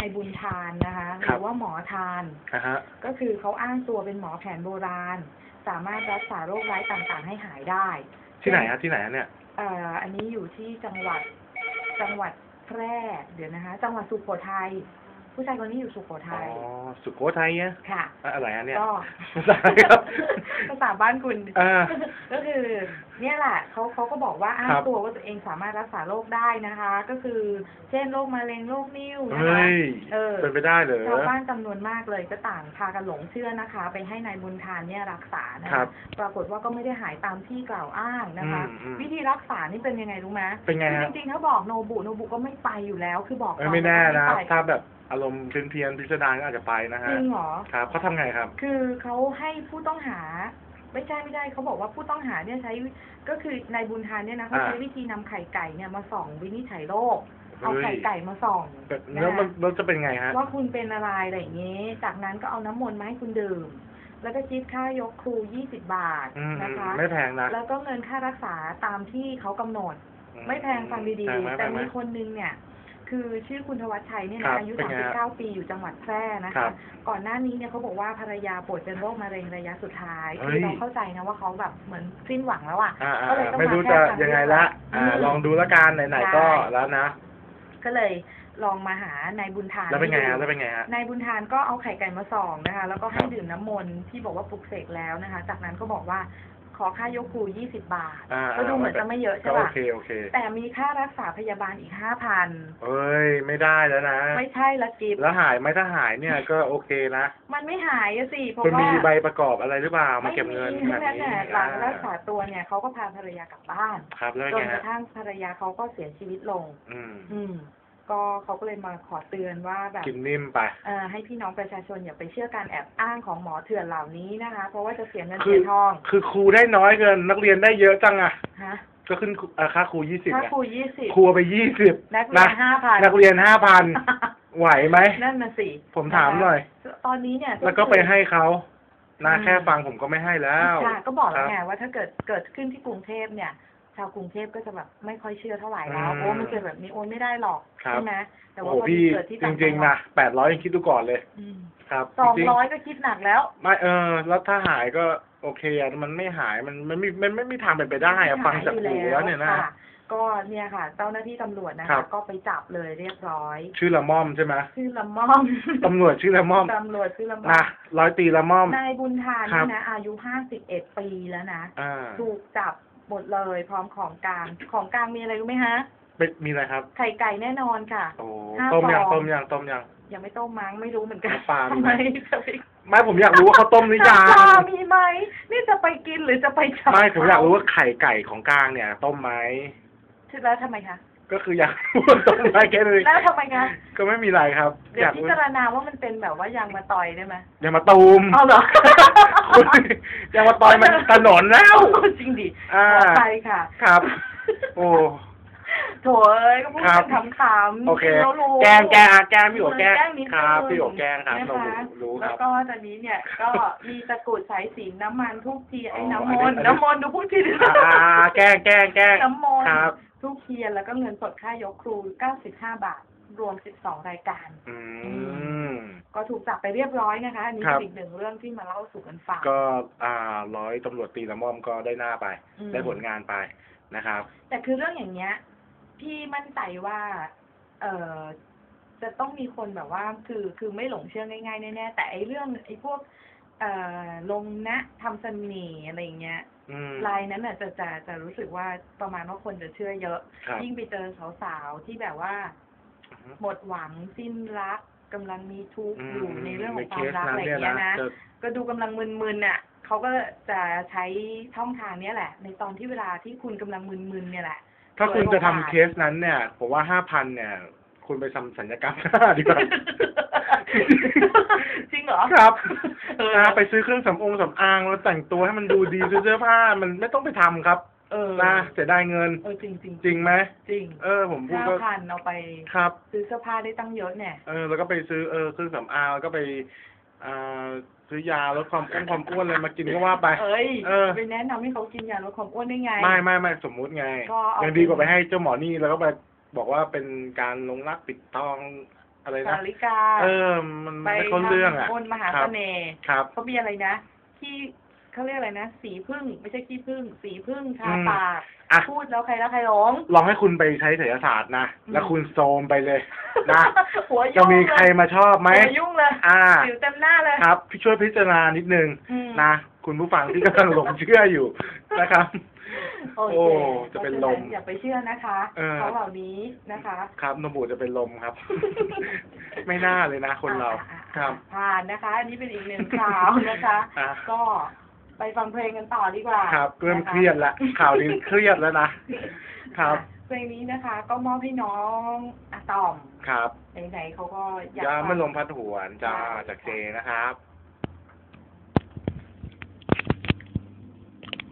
นายบุญทานนะคะหครัรืบอว่าหมอทานนะฮะก็คือเขาอ้างตัวเป็นหมอแผนโบราณ สามารถรักษาโรคร้ายต่างๆ ให้หายได้ ที่ไหนฮะที่ไหนฮะเนี่ยเอ่ออันนี้อยู่ที่จังหวัดจังหวัดแพร่เดี๋ยวนะคะ จังหวัดสุโขทัย ผู้ชายคนนี้อยู่สุโขอ๋อทัยสุโขทัยเนี่ยค่ะ อะอะไรฮะเนี่ยก็ ภาษาอะไรครับ ภาษาบ้านคุณเออก็คือเนี่ยแหละเขาเขาก็บอกว่าอ้างครับ ตัวว่าตัวเองสามารถรักษาโรคได้นะคะ ก็คือเช่นโรคมะเร็งโรคนิ่วนะเฮ้คะ ยเออ เป็นไปได้เหรอ ชาวบ้านจำนวนมากเลยก็ต่างพากันหลงเชื่อนะคะ ไปให้นายบุญทานเนี่ยรักษานะครัคะบปรากฏว่าก็ไม่ได้หายตามที่กล่าวอ้างนะคะ อืมอืมวิธีรักษานี่เป็นยังไงรู้ไหมเป็นไงคือฮะ จริงๆถ้าบอกโนบุโนบุก็ไม่ไปอยู่แล้ว คือบอกเอ้ยไม่แน่นะก่อว่าถ้าแบบ อารมณ์เพี้ยนเพียนๆพิสดารก็อาจจะไปนะไม่ฮะไปจริงเหรอ ครับเขาทำไงครับ คือเขาให้ผู้ต้องหา ไม่ใช่ไม่ได้เขาบอกว่าผู้ต้องหาเนี่ยใช้ก็คือนายบุญทานเนี่ยนะเขาอ่า ใช้วิธีนำไข่ไก่เนี่ยมาส่องวินิจฉัยโรคเอาเฮ้ยไข่ไก่มาส่องแบบนะแล้วมันแล้วจะเป็นไงฮะ ว่าคุณเป็นอะไรอะไรอย่างนี้ จากนั้นก็เอาน้ำมนต์มาให้คุณดื่ม แล้วก็คิดค่ายกครูยี่สิบบาทอืมนะคะ ไม่แพงนะแล้วก็เงินค่ารักษาตามที่เขากำหนด ไม่แพงฟังดีแพงไหมๆแพแต่งไหมมีคนนึงเนี่ย คือชื่อคุณธวัชชัยเนี่ยครันะบอายุ เป็นไงฮะ39 ปีอยู่จังหวัดแพร่นะครัคะ บก่อนหน้านี้เนี่ยเขาบอกว่าภรรยาป่วยเป็นโรคมะเร็งระยะสุดท้ายเฮ้คืย อเราเข้าใจนะว่าเขาแบบเหมือนสิ้นหวังแล้วอะ อ่าอ่าก็เลยต้องไม่รู้มาจะแก้ทางยังไงละอ่าอืมลองดูละกันไหนๆก็ใช่แล้วนะ ก็เลยลองมาหานายบุญทานแล้วเป็นไงให้ฮะดูแล้วเป็นไงฮะ นายบุญทานก็เอาไข่ไก่มาส่องนะคะ แล้วก็ให้ครับดื่มน้ำมนต์ที่บอกว่าปลุกเสกแล้วนะคะ จากนั้นก็บอกว่าข อค่ายกครู20บาท อ่าก็ดูเหมือนจะไม่เยอะก็ใช่โอป่ะ เคโอเคแต่มีค่ารักษาพยาบาลอีก5,000เอ้ยไม่ได้แล้วนะ ไม่ใช่ละกิฟแล้วหายไหมถ้าหายเนี่ยก็โอเคนะมันไม่หายอะสิ เพราะคุณว่ามีใบประกอบอะไรหรือเปล่ามาเก็บเงินไม่มีแบบแม้นี้แต่หลังรักษาอ่าตัวเนี่ยเขาก็พาภรรยากลับบ้าน ครับแล้วจเป็นนไงกระฮะทั่งภรรยาเขาก็เสียชีวิตลง อืม อืม ก็เขาก็เลยมาขอเตือนว่าแบบกินนิ่มไปเอ่อให้พี่น้องประชาชนอย่าไปเชื่อการแอบอ้างของหมอเถื่อนเหล่านี้นะคะ เพราะว่าจะเสียเงินคืเสีอยทองคือครูได้น้อยเกิน นักเรียนได้เยอะจังอะฮะก็ขึ้นครูอ่าค่าครูยี่สิบถ้าเนี่ยครูยี่สิบครูเอาไปยี่สิบนักเรียนห้าพันนักเรียนห้าพันไหวไหมนั่นน่ะสิผมถามหน่อย ตอนนี้เนี่ยแล้วก็ไปให้เขานะอืมแค่ฟังผมก็ไม่ให้แล้วค่ะก็บอกแล้วไงครับว่าถ้าเกิดเกิดขึ้นที่กรุงเทพเนี่ยชาวกรุงเทพก็จะแบบไม่ค่อยเชื่อเท่าไหร่แล้วอืม โอ้มันเกิดแบบนี้โอนไม่ได้หรอกครับ ใช่ไหมแต่โอ้ว่าโหพอพี่เกิดที่จต่างริงๆนะแปดร้อยยังคิดดูก่อนเลย อืมครับสองจริงร้อยก็คิดหนักแล้ว ๆไม่เออ แล้วถ้าหายก็โอเคอะมันไม่หายมันมันไม่มันไม่มีทางเป็นไปได้อะฟังจากหูแล้วเนี่ยนะ ค่ก็เนี่ยค่ะ เจ้าหน้าที่ตำรวจนะครัคะบ ก็ไปจับเลยเรียบร้อยชื่อละม่อมใช่ไหมชื่อละม่อมตำรวจชื่อละม่อมตำรวจชื่อละม่อนะมร้อยตีละม่อม นายบุญทานครันี่บนะอายุห้าสิบเอ็ดปีแล้วนะ อ่า ถูกจับ หมดเลยพร้อมของกลาง ของกลางมีอะไรรู้ไหมฮะ เป็นมีอะไรครับ ไข่ไก่แน่นอนค่ะ โอ้ห้าต้มยังฟอง ต้มยังต้มยังยังไม่ต้มมั้งไม่รู้เหมือนกันน้ำปลามีทำไหไมมจะไปไม่ผมอยากรู้ว่าเขาต้มหรือยัน้ำปลางงมีไหมนี่จะไปกินหรือจะไปจับไม่ผมอยากรู้ว่าไข่ไก่ของกลางเนี่ย ต้มไหมแล้วทำไมคะก็คืออยากรู้ว่าต้มไหมแค่นั้นเองแล้วทำไมคะก็ไม่มีอะไรครับ เดี๋อยยาวกพิรู้จารณาว่ามันเป็นแบบว่ายางมาต่อยได้ไหมอย่ามาตูม เอาเหรอคุณอ ย่ามาต่อยมันถนนแล้ว จริงดิอ่าขอไปค่ะ ครับ โอ้ โถเอ้ยก็พูดครับกันขำๆโอเครารู้แกงแกงอะแกงพี่โอแกงแกล้งนิดนึงครับพี่โอแกงครับนะเราคะรู้คแล้รัวบ ก็ตอนนี้เนี่ย ก็มีตะกรุดสายสิญจนน้ำมันทุกเทียนไอ้อ๋อน้ำมอันนี้นต์อันนี้ น้ำมนต์ดูพูดผิดอ่าแกงแกงแกงน้ำมนต์ครับ ทุกเทียนแล้วก็เงินสดค่ายกครู 95 บาท รวม 12 รายการ อืม ก็ถูกจับไปเรียบร้อยนะคะ อันนี้ครับ เป็นอีกหนึ่งเรื่องที่มาเล่าสู่กันฟัง ก็อ่าร้อยตำรวจตีละม่อมก็ได้หน้าไป อืม ได้ผลงานไปนะครับ แต่คือเรื่องอย่างเงี้ย พี่มั่นใจว่า เออจะต้องมีคนแบบว่า คือคือไม่หลงเชื่อง่ายๆแน่ๆแต่ไอ้เรื่องไอ้พวก เอ่อลงนะทำเสน่ห์อะไรอย่างเงี้ยอืมลายนั้นน่ะจะจะจะรู้สึกว่าประมาณว่าคนจะเชื่อเยอะ ครับ ยิ่งไปเจอสาวๆที่แบบว่าหมดหวังสิ้นรัก กำลังมีทุกข์อืมอยู่ในเรื่องของในคเความสรักนั้อะนไรอเนี่ย่ายงเงี้ยนะนะจะก็ดูกำลังมึนๆน่ะเขาก็จะใช้ช่องทางเนี้ยแหละ ในตอนที่เวลาที่คุณกำลังมึนๆเนี่ยแหละ ถ้าคุณจะทำสวยกว่าเคสนั้นเนี่ยผมว่าห้าพันเนี่ย คุณไปทำสัญญกรรมหน้าดีกว่าจริงเหรอครับเออนะไปซื้อเครื่องสำองสำอางแล้วแต่งตัวให้มันดูดีซื้อเสื้อผ้ามันไม่ต้องไปทำครับ เออนะเสียดายเงิน เออจริงจริงจริงไหมจริงเออ ผมพูดห้าก็พันเอาไปครับ ซื้อเสื้อผ้าได้ตั้งเยอะเนี่ย เออ แล้วก็ไปซื้อเออเครื่องสำอางแล้วก็ไปอ่าซื้อยาลดความอ้วนความอ้วนอะไรมากินก็ว่าไป เอ้ยเออ ไปแนะนำให้เขากินยาลดความอ้วนได้ไง ไม่ไม่ไม่สมมุติไงก็เอายั ยังดีกว่าไปให้เจ้าหมอนี่แล้วก็ไปบอกว่าเป็นการลงรักปิดทองอะไรสานะริกา เออ มันไปไม่ค้นเรื่องอะทำมนต์มหาครัเสบ น่ห์ครับ เขามีอะไรนะ ที่ เขาเรียกอะไรนะ สีพึ่งไม่ใช่ขี้พึ่ง สีพึ่งทาอืมปาก อะ พูดแล้วใครแล้วใครหลง ลองให้คุณไปใช้ศิลศาสตร์นะอืมแล้วคุณโซมไปเลยนะ หัวจะยุ่งมีเลยใครมาชอบไหม หัวยุ่งเลยอ่า สิวเต็มหน้าเลย ครับพี่ช่วยพิจารณานิดนึงอืม นะ คุณผู้ฟังที่กำลังหลงเชื่ออยู่นะครับ โอโอ้เคจะเป็นลมพราฉอย่าไปเชื่อนะคะเออ เขาเหล่านี้นะคะ ครับนมบูดจะเป็นลมครับ ไม่น่าเลยนะ คนเราอะอะครับ ผ่านนะคะ อันนี้เป็นอีกหนึ่งข่าวนะคะ อะก็ ไปฟังเพลงกันต่อดีกว่าครับเริ่มนะะเครียดละข่าวนี้เครียดแล้วนะครับอะเพลงนี้นะคะ ก็มอบให้น้องอะตอมครับไหนๆเขาก็อยากยาฟังเมื่อลมพัดหวนจ้าใช่จากเจนะครับ